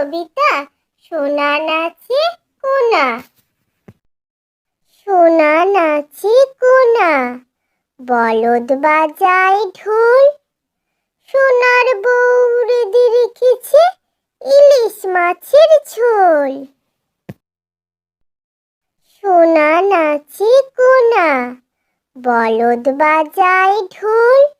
কবিতা সোনা নাচে কোনা। সোনা নাচে কোনা, বলদ বাজায় ঢোল। সোনার বউরে দিয়ে রেখেছে ইলিশ মাছের ঝোল। সোনা নাচে কোনা, বলদ বাজায় ঢোল।